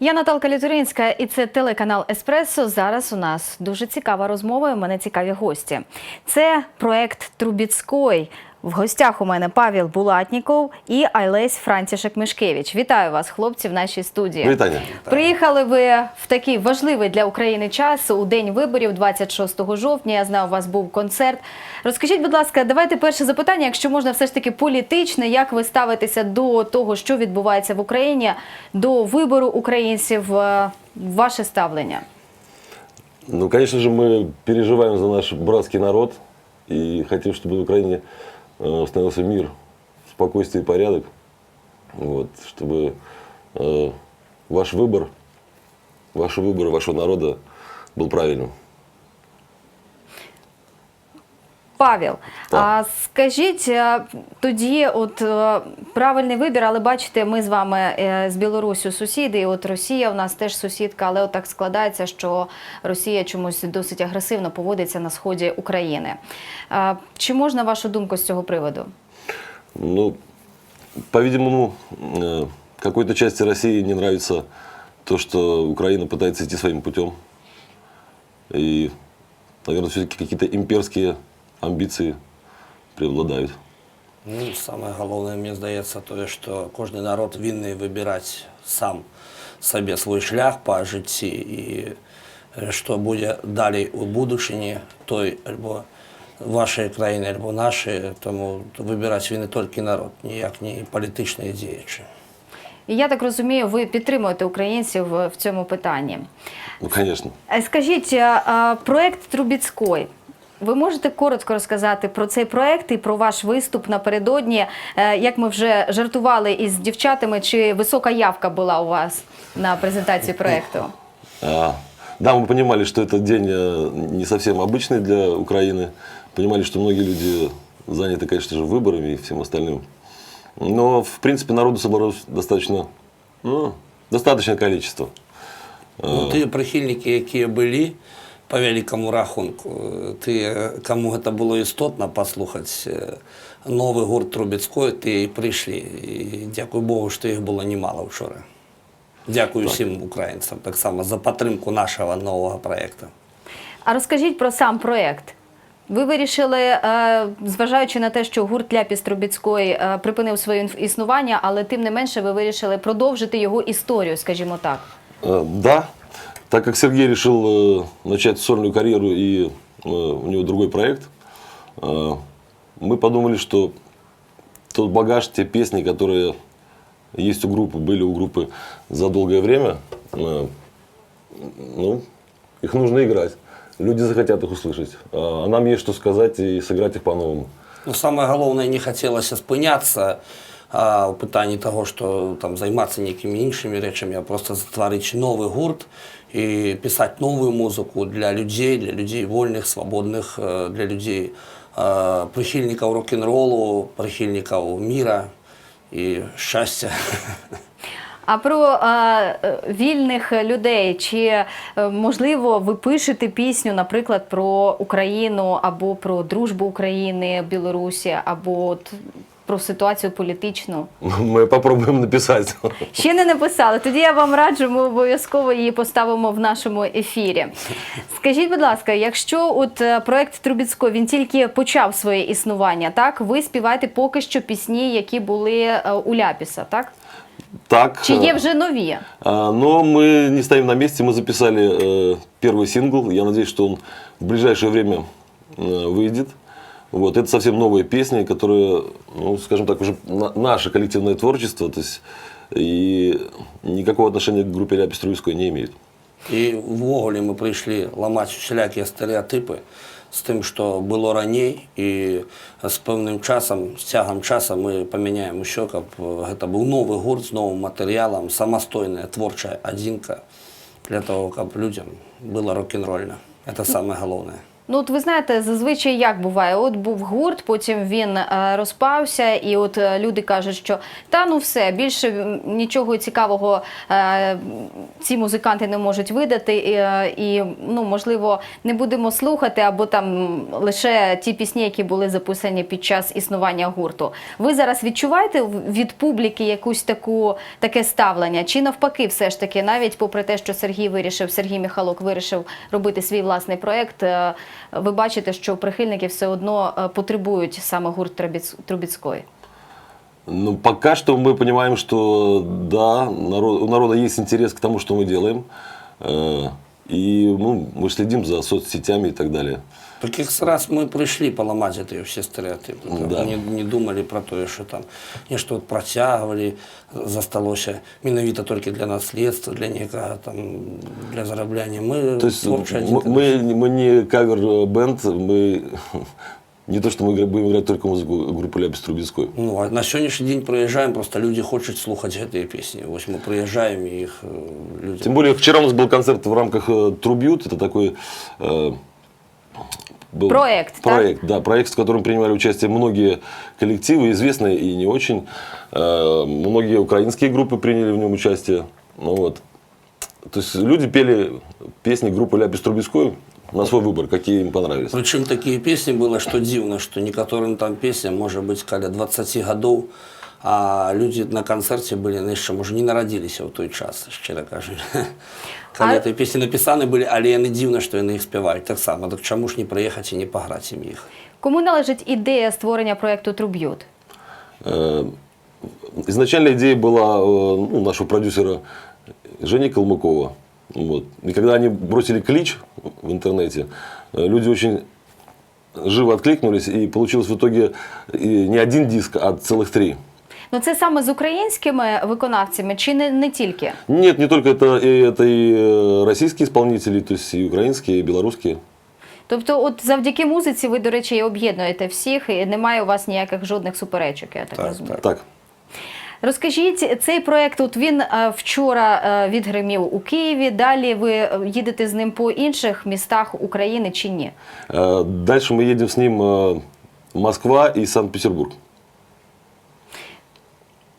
Я Наталка Літуринська, і це телеканал Еспресо. Зараз у нас дуже цікава розмова. У мене цікаві гості. Це проект Трубіцької. В гостях у мене Павел Булатніков і Айлесь Франтішек Мишкевич. Вітаю вас, хлопці, в нашій студії. Вітання. Приїхали ви в такий важливий для України час у день виборів, 26 жовтня. Я знаю, у вас був концерт. Розкажіть, будь ласка, давайте перше запитання, якщо можна, все ж таки політичне. Як ви ставитеся до того, що відбувається в Україні, до вибору українців? е, Ваше ставлення? Ну, конечно же, мы переживаем за наш братский народ и хотим, чтобы в Украине э, установился мир, спокойствие и порядок. Вот, чтобы э, ваш выбор, ваш выбор вашего народа был правильным. Павел, а скажіть е, тоді, от е, правильний вибір, але бачите, ми з вами е, з Білорусю сусіди, і от Росія у нас теж сусідка, але от так складається, що Росія чомусь досить агресивно поводиться на сході України. Чи можна вашу думку з цього приводу? Ну, по-видимому, какой-то части России не нравится то, что Украина пытается идти своим путем. И, наверное, все-таки какие-то имперские амбиции преобладают. Ну, саме головне, мені здається, то, що кожен народ винний вибирати сам собі свій шлях по житті і е, що буде далі у будущині той або вашої країни, або нашої, тому вибирати він не тільки народ, ніяк не політичні діячі. І я так розумію, ви підтримуєте українців в цьому питанні. Ну, конечно. Е, Скажіть, проект Трубіцької. Ви можете коротко розказати про цей проект і про ваш виступ напередодні? Е, Як ми вже жартували із дівчатами, чи висока явка була у вас на презентації проекту? А, Да, мы понимали, что этот день э, не совсем обычный для Украины. Понимали, что многие люди заняты, конечно же, выборами и всем остальным. Но, в принципе, народу собралось достаточно, ну, достаточное количество. Ну, ті прихильники, які були, по великому рахунку, е, кому це було істотно послухати е, новий гурт Трубецької, ті і прийшли. І дякую Богу, що їх було немало вчора. Дякую всім українцям так само за підтримку нашого нового проєкту. А розкажіть про сам проект. Ви вирішили, е, зважаючи на те, що гурт Ляпіс Трубіцької е, припинив своє існування, але тим не менше ви вирішили продовжити його історію, скажімо так. Да, так как Сергей решил э, начать сольную карьеру и э, у него другой проект, э, мы подумали, что тот багаж, те песни, которые есть у группы, были у группы за долгое время, ну, их нужно играть. Люди захотят их услышать. А нам есть что сказать и сыграть их по-новому. Ну, саме головне, не хотілося спинятися а, у питанні того, що там займатися якими іншими речами, а просто створити новий гурт і писати нову музику для людей, для людей вольних, свободних, е, для людей е, прихильників рок-н-ролу, прихильників міра і щастя. А про е, е, вільних людей, чи можливо ви пишете пісню, наприклад, про Україну або про дружбу України, Білорусі, або про ситуацію політичну? Мы попробуем написать. Ще не написали. Тоді я вам раджу, ми обов'язково її поставимо в нашому ефірі. Скажіть, будь ласка, якщо от е, проект Трубіцько він тільки почав своє існування, так ви співаєте поки що пісні, які були е, у Ляпіса, так? Так. Чи є э, вже нові? А, Но мы не стоим на месте, мы записали э, первый сингл. Я надеюсь, что он в ближайшее время э, выйдет. Вот, это совсем новые песни, которые, ну, скажем так, уже на- наше коллективное творчество, то есть и никакого отношения к группе Ляпис Трубецкой не имеют. І ввогуле ми прийшли ламати всілякі стереотипи з тим, що було раніше, і з певним часом, з тягом часу ми поміняємо ще, щоб це був новий гурт з новим матеріалом, самостійна творча одинка для того, щоб людям було рок-н-рольно. Це саме головне. Ну, от ви знаєте, зазвичай як буває? От був гурт, потім він е, розпався, і от е, люди кажуть, що та ну все, більше нічого цікавого е, ці музиканти не можуть видати, і, і ну можливо не будемо слухати, або там лише ті пісні, які були записані під час існування гурту. Ви зараз відчуваєте від публіки якусь таку таке ставлення? Чи навпаки, все ж таки, навіть попри те, що Сергій вирішив, Сергій Михалок вирішив робити свій власний проект, ви бачите, що прихильники все одно е, потребують саме гурт Трубіц- Трубіцької. Ну, пока что мы понимаем, что да, народ, у народа есть интерес к тому, что мы делаем. Э, И ну, мы следим за соцсетями и так далее. Таких раз мы пришли поломать эти все стереотипы. Да. Не, не думали про то, что там нечто вот протягивали, засталося менавіта только для наследства, для некого там, для заробления. Мы То есть творчая мы, деятельность. мы, мы не кавер-бенд, мы не то, что мы игра- будем играть только музыку группы Ляпис Трубецкой. Ну, а на сьогоднішній день приїжджаємо, просто люди хочуть слухати ці пісні. Ось ми приїжджаємо і їх е, люди. Тем более, вчера у нас был концерт в рамках э, Трубют. Это такой э, был Проект, да? Проект, да? проект, в котором принимали участие многие коллективы, известные и не очень. Э, многие украинские группы приняли в нем участие. Ну, вот. То есть люди пели песни группы Ляпис Трубецкой на свой выбор, какие им понравились. Причем такие песни было, что дивно, что некоторым там песням может быть каля 20 годов, а люди на концерте были, знаешь, що, може, не народились в той час, щиро кажучи. Коли А- ці пісні написані були, але я не дивно, що вони їх співають. Так само, так чому ж не приїхати і не пограти їм їх? Кому належить ідея створення проекту Труб'ют? Э, Изначально идея была э, ну, нашего продюсера Жени Калмыкова. Вот. И когда они бросили клич в интернете, э, люди очень живо откликнулись, и получилось в итоге и не один диск, а целых три. Ну це саме з українськими виконавцями, чи не, не тільки? Нет, не только это, и- это и э, российские исполнители, то есть и украинские, и белорусские. Тобто, от завдяки музиці ви, до речі, і об'єднуєте всіх, і немає у вас ніяких жодних суперечок, я так, Так, розумію. так. Так. Розкажіть, цей проект от він е, вчора е, відгримів у Києві. Далі ви е, їдете з ним по інших містах України чи ні? Э, Дальше мы едем с ним э, Москва и Санкт-Петербург.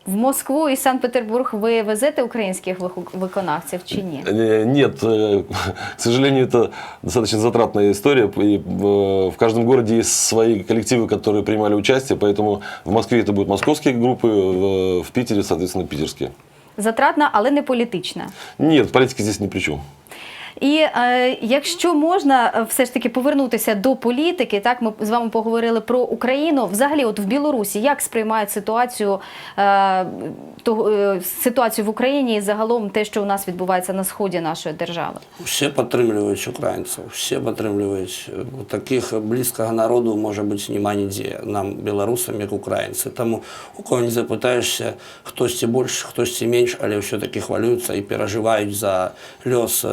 В Москву і Санкт-Петербург ви везете українських виху- виконавців чи ні? Э, Нет, э, к сожалению, это достаточно затратная история. И э, в каждом городе есть свои коллективы, которые принимали участие, поэтому в Москве это будут московские группы, в, в Питере, соответственно, питерские. Затратна, але не політична. Нет, политика здесь ни при чем. І е, якщо можна е, все ж таки повернутися до політики, так ми з вами поговорили про Україну. Взагалі, от в Білорусі, як сприймають ситуацію, е, того, е, ситуацію в Україні і загалом те, що у нас відбувається на сході нашої держави? Всі підтримують українців, всі підтримують. Таких близького народу може бути нема ніде, нам, білорусам, як українці. Тому у кого не запитаєшся, хтось більше, хтось менше, але все-таки хвалюються і переживають за льос е,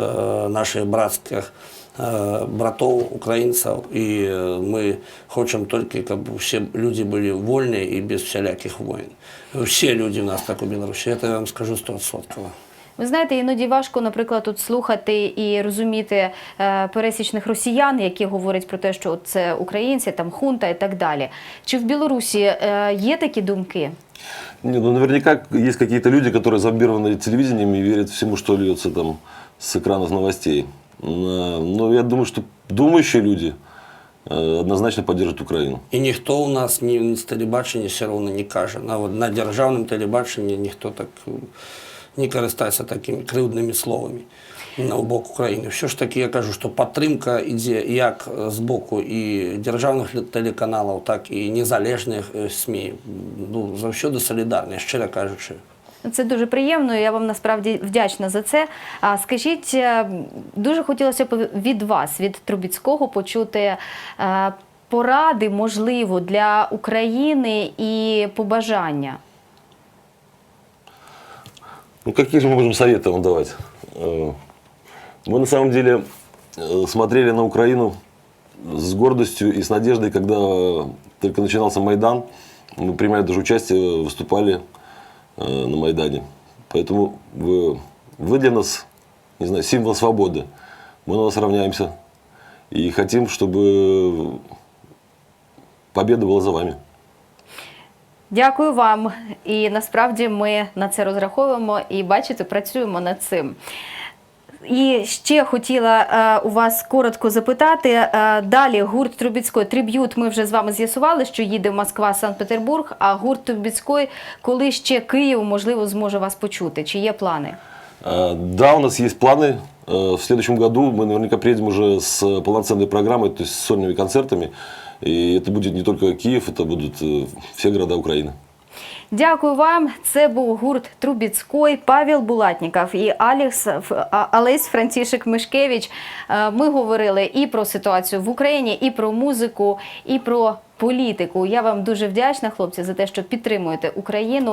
наших братських е, братов, українців. І е, ми хочемо тільки, щоб всі люди були вольні і без всіляких воїн. Всі люди у нас так у Білорусі, це я вам скажу 100%. Ви знаєте, іноді важко, наприклад, тут слухати і розуміти е, пересічних росіян, які говорять про те, що це українці, там хунта і так далі. Чи в Білорусі е, є такі думки? Не, ну наверняка есть какие-то люди, которые зомбированы телевидением и верят всему, что льется там с экранов новостей. Э, Но я думаю, что думающие люди э, однозначно поддержат Украину. І ніхто у нас ні, ні з телебачення все одно не каже. На, от, на державному телебаченні ніхто так е, не користується такими кривдними словами на бок України. Все ж таки я кажу, що підтримка йде як з боку і державних телеканалів, так і незалежних е, СМІ. Ну, завжди солідарні, щиро кажучи. Це дуже приємно. і Я вам насправді вдячна за це. А скажіть, е, дуже хотілося б від вас, від Трубіцького, почути е, поради, можливо, для України і побажання. Ну, какие же мы можем советы вам давать? Э, Мы на самом деле э, смотрели на Украину с гордостью и с надеждой, когда только начинался Майдан. Мы принимали даже участие, выступали э, на Майдане. Поэтому вы, вы для нас, не знаю, символ свободы. Мы на вас равняемся. И хотим, чтобы победа была за вами. Дякую вам. І насправді ми на це розраховуємо і бачите, працюємо над цим. І ще хотіла е, у вас коротко запитати. Е, далі гурт Трубіцької триб'ют. Ми вже з вами з'ясували, що їде Москва, Санкт-Петербург. А гурт Трубіцької, коли ще Київ можливо зможе вас почути? Чи є плани? Э, Да, у нас есть планы. Э, В следующем году мы наверняка приедем уже с полноценной программой, то есть с сольными концертами. И это будет не только Киев, это будут э, все города Украины. Дякую вам. Це був гурт Трубіцькой, Павел Булатніков і Алекс Алесь Франтішек Мишкевич. Е, Ми говорили і про ситуацію в Україні, і про музику, і про політику. Я вам дуже вдячна, хлопці, за те, що підтримуєте Україну.